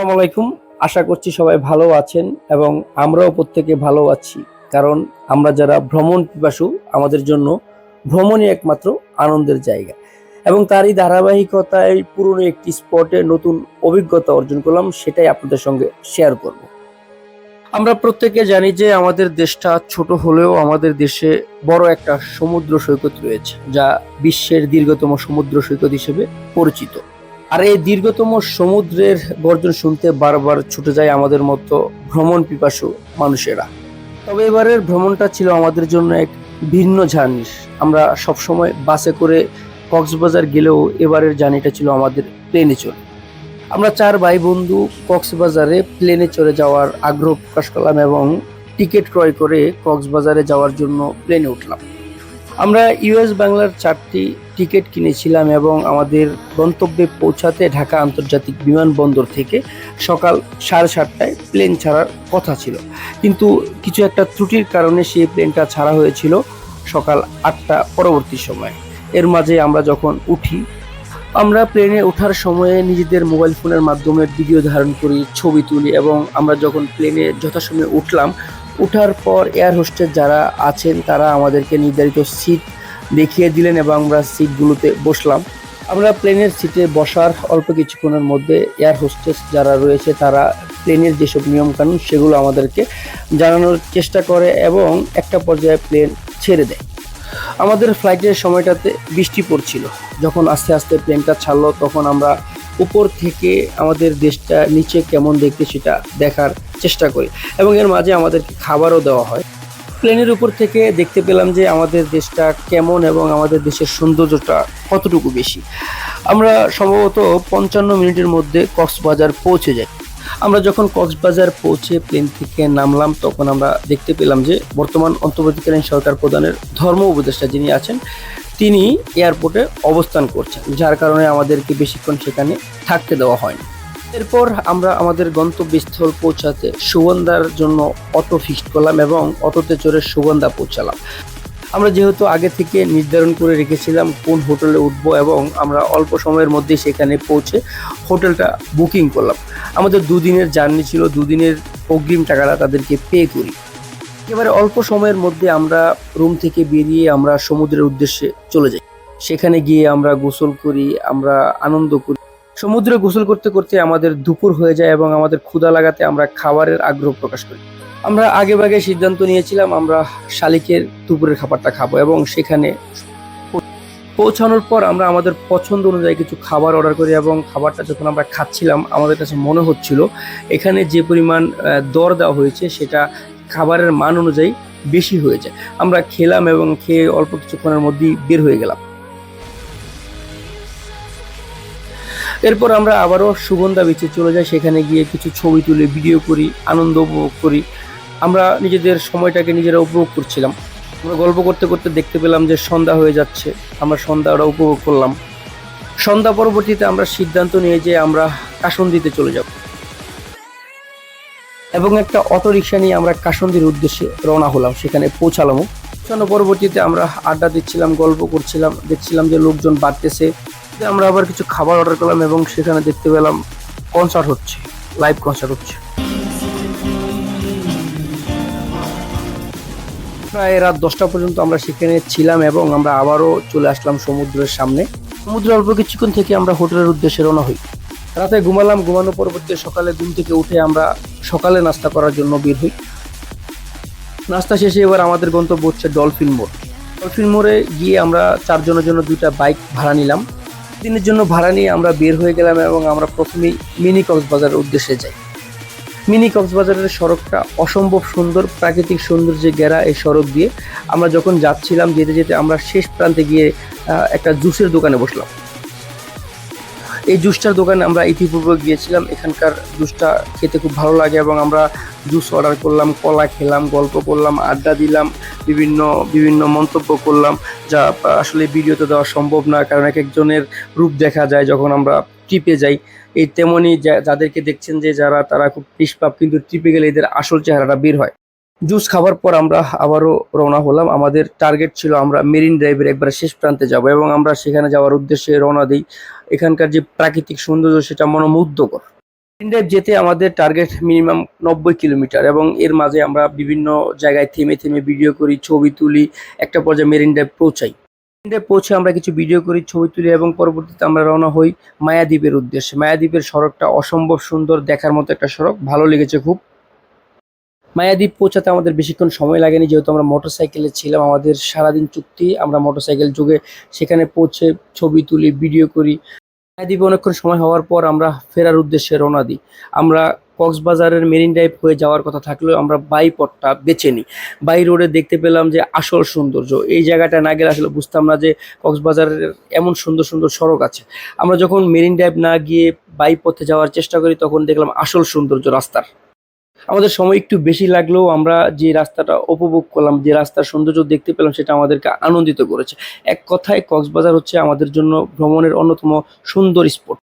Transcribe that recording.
আসসালামু আলাইকুম। আশা করছি সবাই ভালো আছেন এবং আমরাও প্রত্যেকে ভালো আছি। কারণ আমরা যারা ভ্রমণ পিপাসু, আমাদের জন্য ভ্রমণই একমাত্র আনন্দের জায়গা। এবং তারই ধারাবাহিকতায় পুরনো একটি স্পটে নতুন অভিজ্ঞতা অর্জন করলাম, সেটাই আপনাদের সঙ্গে শেয়ার করব। আমরা প্রত্যেকে জানি যে আমাদের দেশটা ছোট হলেও আমাদের দেশে বড় একটা সমুদ্র সৈকত রয়েছে, যা বিশ্বের দীর্ঘতম সমুদ্র সৈকত হিসেবে পরিচিত। আর এই দীর্ঘতম সমুদ্রের গর্জন শুনতে বারবার ছুটে যায় আমাদের মতো ভ্রমণ পিপাসু মানুষেরা। তবে এবারের ভ্রমণটা ছিল আমাদের জন্য এক ভিন্ন জার্নির। আমরা সবসময় বাসে করে কক্সবাজার গেলেও এবারের জার্নিটা ছিল আমাদের প্লেনে চলে আমরা চার ভাই বন্ধু কক্সবাজারে প্লেনে চড়ে যাওয়ার আগ্রহ প্রকাশ করলাম এবং টিকিট ক্রয় করে কক্সবাজারে যাওয়ার জন্য প্লেনে উঠলাম। আমরা ইউএস বাংলার চারটি টিকিট কিনেছিলাম এবং আমাদের গন্তব্যে পৌঁছাতে ঢাকা আন্তর্জাতিক বিমানবন্দর থেকে সকাল সাড়ে সাতটায় প্লেন ছাড়ার কথা ছিল। কিন্তু কিছু একটা ত্রুটির কারণে সেই প্লেনটা ছাড়া হয়েছিল সকাল আটটা পরবর্তী সময়। এর মাঝে আমরা যখন উঠি, আমরা প্লেনে ওঠার সময়ে নিজেদের মোবাইল ফোনের মাধ্যমে ভিডিও ধারণ করি, ছবি তুলি এবং আমরা যখন প্লেনে যথাসময়ে উঠলাম ওঠার পর এয়ার হোস্টেস যারা আছেন, তারা আমাদেরকে নির্ধারিত সিট দেখিয়ে দিলেন এবং আমরা সিটগুলোতে বসলাম। আমরা প্লেনের সিটে বসার অল্প কিছুক্ষণের মধ্যে এয়ার হোস্টেস যারা রয়েছে, তারা প্লেনের যেসব নিয়মকানুন, সেগুলো আমাদেরকে জানানোর চেষ্টা করে এবং একটা পর্যায়ে প্লেন ছেড়ে দেয়। আমাদের ফ্লাইটের সময়টাতে বৃষ্টি পড়ছিল। যখন আস্তে আস্তে প্লেনটা ছাড়লো, তখন আমরা উপর থেকে আমাদের দেশটা নিচে কেমন দেখতে সেটা দেখার চেষ্টা করি এবং এর মাঝে আমাদেরকে খাবারও দেওয়া হয়। প্লেনের উপর থেকে দেখতে পেলাম যে আমাদের দেশটা কেমন এবং আমাদের দেশের সৌন্দর্যটা কতটুকু বেশি। আমরা সম্ভবত পঞ্চান্ন মিনিটের মধ্যে কক্সবাজার পৌঁছে যাই। আমরা যখন কক্সবাজার পৌঁছে প্লেন থেকে নামলাম, তখন আমরা দেখতে পেলাম যে বর্তমান অন্তর্বর্তীকালীন সরকার প্রধানের ধর্ম উপদেষ্টা যিনি আছেন, তিনি এয়ারপোর্টে অবস্থান করছেন, যার কারণে আমাদেরকে বেশিক্ষণ সেখানে থাকতে দেওয়া হয়নি। এরপর আমরা আমাদের গন্তব্যস্থল পৌঁছাতে সুগন্ধার জন্য অটো ফিক্সড করলাম এবং অটোতে চড়ে সুগন্ধা পৌঁছালাম। আমরা যেহেতু আগে থেকে নির্ধারণ করে রেখেছিলাম কোন হোটেলে উঠব এবং আমরা অল্প সময়ের মধ্যে সেখানে পৌঁছে হোটেলটা বুকিং করলাম। আমাদের দুদিনের জার্নি ছিল, দুদিনের অগ্রিম টাকাটা তাদেরকে পে করি। এবারে অল্প সময়ের মধ্যে আমরা রুম থেকে বেরিয়ে আমরা সমুদ্রের উদ্দেশ্যে চলে যাই। সেখানে গিয়ে আমরা গোসল করি, আমরা আনন্দ করি। সমুদ্রে গোসল করতে করতে আমাদের দুপুর হয়ে যায় এবং আমাদের ক্ষুধা লাগাতে আমরা খাবারের আগ্রহ প্রকাশ করি। আমরা আগে ভাগে সিদ্ধান্ত নিয়েছিলাম আমরা শালিকের দুপুরের খাবারটা খাব এবং সেখানে পৌঁছানোর পর আমরা আমাদের পছন্দ অনুযায়ী কিছু খাবার অর্ডার করি এবং খাবারটা যখন আমরা খাচ্ছিলাম, আমাদের কাছে মনে হচ্ছিল এখানে যে পরিমাণ দর দেওয়া হয়েছে সেটা খাবারের মান অনুযায়ী বেশি হয়ে যায়। আমরা খেলাম এবং খেয়ে অল্প কিছুক্ষণের মধ্যেই বের হয়ে গেলাম। এরপর আমরা আবারও সুগন্ধা বিচে চলে যাই, সেখানে গিয়ে কিছু ছবি তুলে ভিডিও করি, আনন্দ উপভোগ করি। আমরা নিজেদের সময়টাকে নিজেরা উপভোগ করছিলাম। আমরা গল্প করতে করতে দেখতে পেলাম যে সন্ধ্যা হয়ে যাচ্ছে, আমরা সন্ধ্যাটা উপভোগ করলাম। সন্ধ্যা পরবর্তীতে আমরা সিদ্ধান্ত নিয়ে যে আমরা কাসন্দিতে চলে যাব। এবং একটা অটো রিক্সা নিয়ে আমরা কাসন্দির উদ্দেশ্যে রওনা হলাম, সেখানে পৌঁছালামও পৌঁছানো পরবর্তীতে আমরা আড্ডা দিচ্ছিলাম, গল্প করছিলাম, দেখছিলাম যে লোকজন বাড়তেছে। তো আমরা আবার কিছু খাবার অর্ডার করলাম এবং সেখানে দেখতে পেলাম কনসার্ট হচ্ছে লাইভ কনসার্ট হচ্ছে। প্রায় রাত দশটা পর্যন্ত আমরা সেখানে ছিলাম এবং আমরা আবারও চলে আসলাম সমুদ্রের সামনে। সমুদ্রে অল্প কিছুক্ষণ থেকে আমরা হোটেলের উদ্দেশ্যে রওনা হই। রাতে ঘুমালাম ঘুমানো পরবর্তী সকালে ঘুম থেকে উঠে আমরা সকালে নাস্তা করার জন্য বের হই। নাস্তা শেষে এবার আমাদের গন্তব্য হচ্ছে ডলফিন মোড়। ডলফিন মোড়ে গিয়ে আমরা চারজনের জন্য দুইটা বাইক ভাড়া নিলাম। দিনের জন্য ভাড়া নিয়ে আমরা বের হয়ে গেলাম এবং আমরা প্রথমেই মিনি কক্সবাজারের উদ্দেশ্যে যাই। মিনি কক্সবাজারের সড়কটা অসম্ভব সুন্দর, প্রাকৃতিক সৌন্দর্যে ঘেরা এই সড়ক দিয়ে আমরা যখন যাচ্ছিলাম যেতে যেতে আমরা শেষ প্রান্তে গিয়ে একটা জুসের দোকানে বসলাম। এই জুসটার দোকানে আমরা ইতিপূর্বে গিয়েছিলাম। এখানকার জুসটা খেতে খুব ভালো লাগে এবং আমরা জুস অর্ডার করলাম, কলা খেলাম, গল্প করলাম, আড্ডা দিলাম, বিভিন্ন বিভিন্ন মন্তব্য করলাম, যা আসলে ভিডিওতে দেওয়া সম্ভব না, কারণ এক একজনের রূপ দেখা যায় যখন আমরা ট্রিপে যাই। এই তেমনই যাদেরকে দেখছেন যে যারা, তারা খুব নিষ্পাপ, কিন্তু ট্রিপে গেলে এদের আসল চেহারাটা বের হয়। জুস খাবার পর আমরা আবারও রওনা হলাম। আমাদের টার্গেট ছিল আমরা মেরিন ড্রাইভের একবার শেষ প্রান্তে যাব এবং আমরা সেখানে যাওয়ার উদ্দেশ্যে রওনা দিই। এখানকার যে প্রাকৃতিক সৌন্দর্য সেটা মনোমুগ্ধকর। মেরিন ড্রাইভ যেতে আমাদের টার্গেট মিনিমাম নব্বই কিলোমিটার এবং এর মাঝে আমরা বিভিন্ন জায়গায় থেমে থেমে ভিডিও করি, ছবি তুলি, একটা পর্যায়ে মেরিন ড্রাইভ পৌঁছাই। মেরিন ড্রাইভ পৌঁছে আমরা কিছু ভিডিও করি, ছবি তুলি এবং পরবর্তীতে আমরা রওনা হই মায়াদ্বীপের উদ্দেশ্যে। মায়াদ্বীপের সড়কটা অসম্ভব সুন্দর, দেখার মতো একটা সড়ক, ভালো লেগেছে খুব। মায়াদ্বীপ পৌঁছাতে আমাদের বেশিক্ষণ সময় লাগেনি, যেহেতু আমরা মোটরসাইকেলে ছিলাম, আমাদের সারাদিন চুক্তি, আমরা মোটরসাইকেল যোগে সেখানে পৌঁছে ছবি তুলি ভিডিও করি। মায়াদ্বীপে অনেকক্ষণ সময় হওয়ার পর আমরা ফেরার উদ্দেশ্যে রওনা দিই। আমরা কক্সবাজারের মেরিন ড্রাইভ হয়ে যাওয়ার কথা থাকলেও আমরা বাই পথটা বেছে নিই। বাই রোডে দেখতে পেলাম যে আসল সৌন্দর্য। এই জায়গাটা না গেলে আসলে বুঝতাম না যে কক্সবাজারের এমন সুন্দর সুন্দর সড়ক আছে। আমরা যখন মেরিন ড্রাইভ না গিয়ে বাই পথে যাওয়ার চেষ্টা করি, তখন দেখলাম আসল সৌন্দর্য রাস্তার। আমাদের সময় একটু বেশি লাগলেও আমরা যে রাস্তাটা উপভোগ করলাম, যে রাস্তার সৌন্দর্য দেখতে পেলাম, সেটা আমাদেরকে আনন্দিত করেছে। এক কথায় কক্সবাজার হচ্ছে আমাদের জন্য ভ্রমণের অন্যতম সুন্দর স্পট